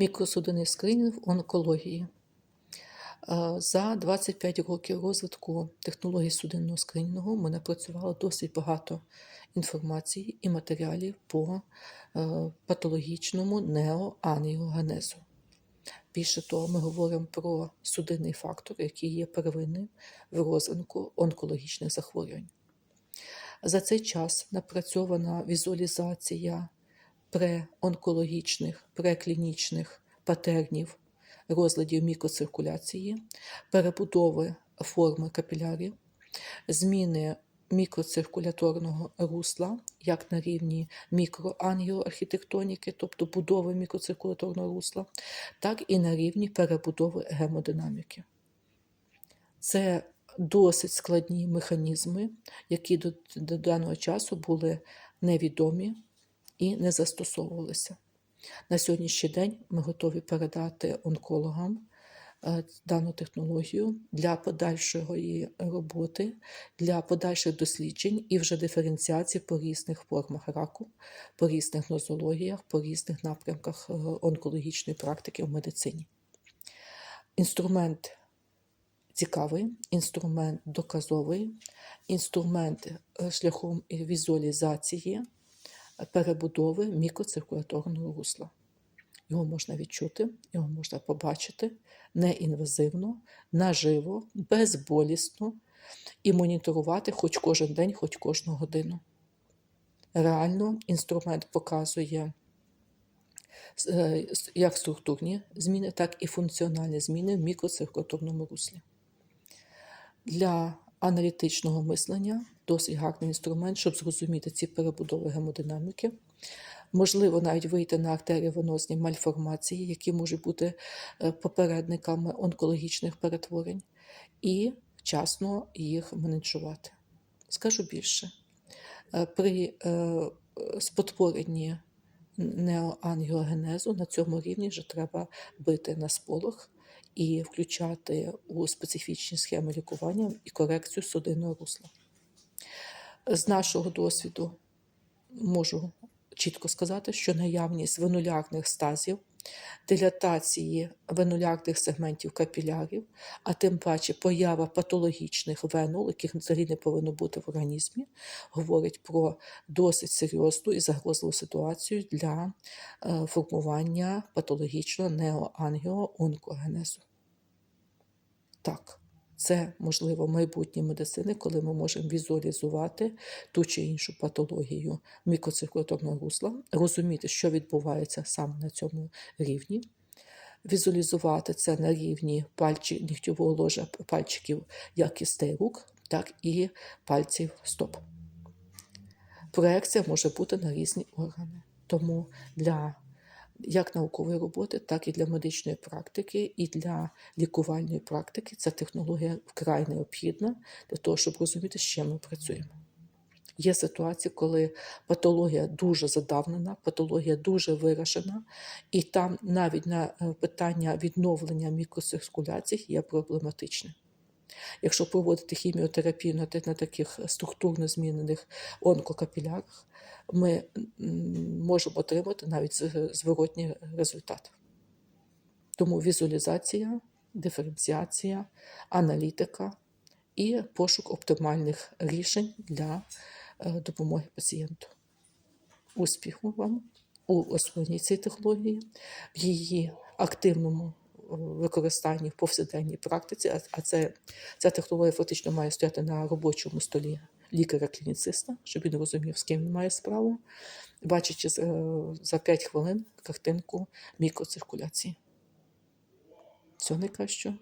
Мікросудинний скринінг в онкології. Е, За 25 років розвитку технологій судинного скринінгу ми напрацювали досить багато інформації і матеріалів по е, патологічному неоангіогенезу. Більше того, ми говоримо про судинний фактор, який є первинним в розвитку онкологічних захворювань. За цей час напрацьована візуалізація преонкологічних, преклінічних патернів розладів мікроциркуляції, перебудови форми капілярів, зміни мікроциркуляторного русла, як на рівні мікроангіоархітектоніки, тобто будови мікроциркуляторного русла, так і на рівні перебудови гемодинаміки. Це досить складні механізми, які до, до даного часу були невідомі і не застосовувалися. На сьогоднішній день ми готові передати онкологам е, дану технологію для подальшої роботи, для подальших досліджень і вже диференціації по різних формах раку, по різних нозологіях, по різних напрямках е, онкологічної практики в медицині. Інструмент цікавий, інструмент доказовий, інструмент е, шляхом візуалізації перебудови мікроциркуляторного русла. Його можна відчути, його можна побачити неінвазивно, наживо, безболісно і моніторувати хоч кожен день, хоч кожну годину. Реально інструмент показує е, як структурні зміни, так і функціональні зміни в мікроциркуляторному руслі. Для аналітичного мислення досить гарний інструмент, щоб зрозуміти ці перебудови гемодинаміки. Можливо, навіть вийти на артеріовенозні мальформації, які можуть бути е, попередниками онкологічних перетворень, і вчасно їх менеджувати. Скажу більше, е, при е, спотворенні неоангіогенезу на цьому рівні вже треба бити на сполох і включати у специфічні схеми лікування і корекцію судинного русла. З нашого досвіду можу чітко сказати, що наявність венулярних стазів, дилатації венулярних сегментів капілярів, а тим паче поява патологічних венул, яких взагалі не повинно бути в організмі, говорить про досить серйозну і загрозливу ситуацію для е, формування патологічного неоангіоонкогенезу. Так, це можливо майбутнє медицини, коли ми можемо візуалізувати ту чи іншу патологію мікроциркуляторного русла, розуміти, що відбувається саме на цьому рівні, візуалізувати це на рівні пальчик, нігтєвого ложа пальчиків як кістей рук, так і пальців стоп. Проекція може бути на різні органи. Тому для як наукової роботи, так і для медичної практики, і для лікувальної практики ця технологія вкрай необхідна для того, щоб розуміти, з чим ми працюємо. Є ситуації, коли патологія дуже задавнена, патологія дуже виражена, і там навіть на е, питання відновлення мікроциркуляції є проблематичне. Якщо проводити хіміотерапію на таких структурно змінених онкокапілярах, ми можемо отримати навіть зворотній результат. Тому візуалізація, диференціація, аналітика і пошук оптимальних рішень для е, допомоги пацієнту. Успіху вам у освоєнні цієї технології, в її активному використанні в повсякденній практиці, а це ця технологія фактично має стояти на робочому столі лікаря-клініциста, щоб він розумів, з ким він має справу, бачачи за 5 хвилин картинку мікроциркуляції. Цього найкращого.